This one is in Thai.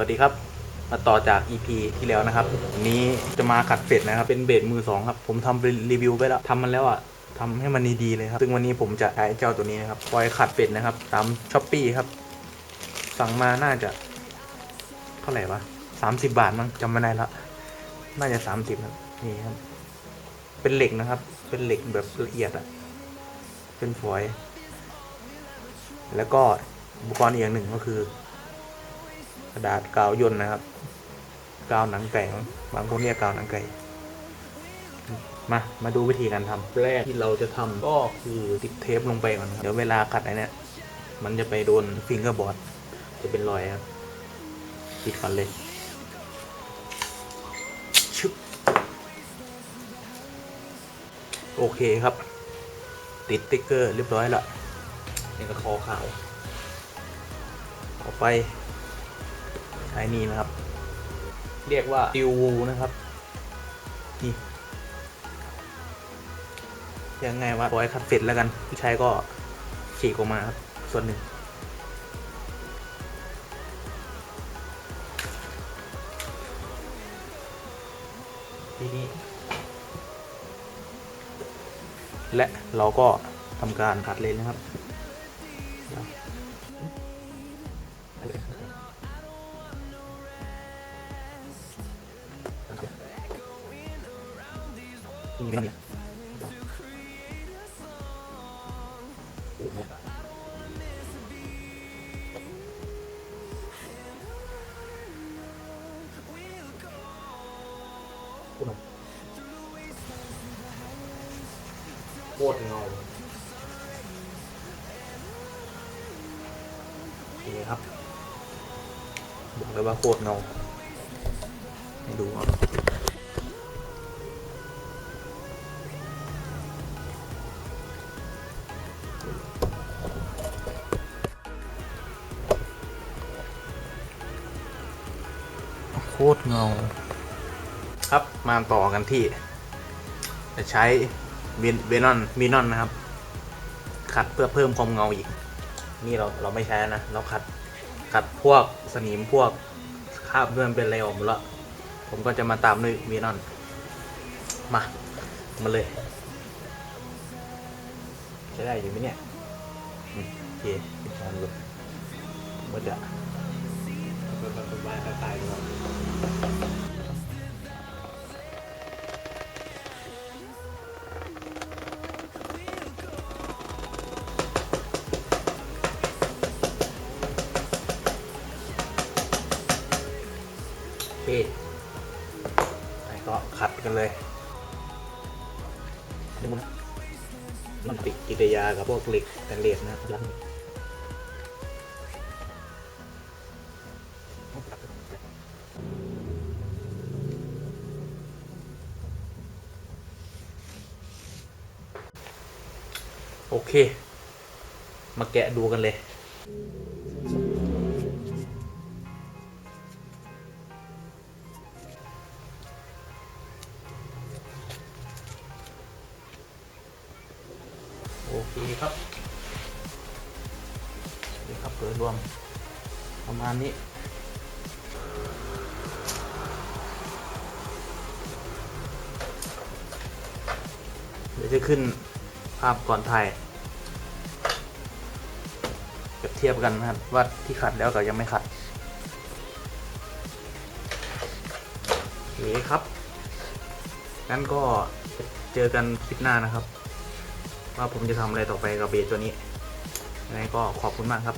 วัสดีครับ มาต่อจาก EP ที่แล้วนะครับวันนี้จะมาขัดเฟดนะครับ เป็นเบสมือสองครับ ผมทำรีวิวไปแล้วทำมันแล้วอะทำให้มันดีๆเลยครับ ซึ่งวันนี้ผมจะใช้เจ้าตัวนี้นะครับปล่อยขัดเฟดนะครับ ตามช้อปปี้ครับ สั่งมาน่าจะ เท่าไหร่วะสามสิบบาทมั้งจำไม่ได้ละน่าจะสามสิบครับนี่ครับ เป็นเหล็กนะครับ เป็นเหล็กแบบละเอียดอะเป็นฝอย แล้วก็อุปกรณ์อีกอย่างหนึ่งก็คือ ระดาษกาวยนนะครับ กาวหนังไก่มั้งบางคนเรียกกาวหนังไก่มา มาดูวิธีการทำแรกที่เราจะทำก็คือติดเทปลงไปก่อนเดี๋ยวเวลาขัดไอ้เนี่ยมันจะไปโดนฟิงเกอร์บอร์ดจะเป็นรอยครับติดกันเลยชึบโอเคครับ ติดติ๊กเกอร์เรียบร้อยละนี่ก็คอขาว ต่อไป ใช้นี่นะครับ เรียกว่าติววูนะครับ นี่ยังไงวะปล่อยคัดเสร็จแล้วกันผู้ชายก็ฉีกออกมาครับ ส่วนหนึ่ง ทีนี้ และเราก็ทำการขัดเลนนะครับ นี่ไม่ต้องโคตรเงานี่ครับบอกเลยว่าโคตรเงาให้ดูเอา คตรเงา ครับมาต่อกันที่ จะใช้เวนนอนมีนอนนะครับ ขัดเพื่อเพิ่มความเงาอีก นี่เราเราไม่ใช้นะ เราขัดขัดพวกสนิมพวกคราบเลื่อนเป็นอะไรออกหมดแล้วผมก็จะมาตามด้วยเวนอน มา มาเลยใช้ได้อยู่ไหมเนี่ยโอเคปิดทอนเลยผมก็จะ เปิดประตูบ้านตายด้วยโอเคไปก็ขัดกันเลยนี่มันมันติดกิริยากับพวกเหล็กแต่เหล็กนะครับ โอเค มาแกะดูกันเลย โอเคครับนี่ครับเปิดรวม ประมาณนี้เดี๋ยวจะขึ้น ภาพก่อนถ่ายเปรียบเทียบกันนะครับว่าที่ขัดแล้วกับยังไม่ขัดโอเคครับงั้นก็เจอกันคลิปหน้านะครับ ว่าผมจะทำอะไรต่อไปกับเบสตัวนี้ยังไงก็ขอบคุณมากครับ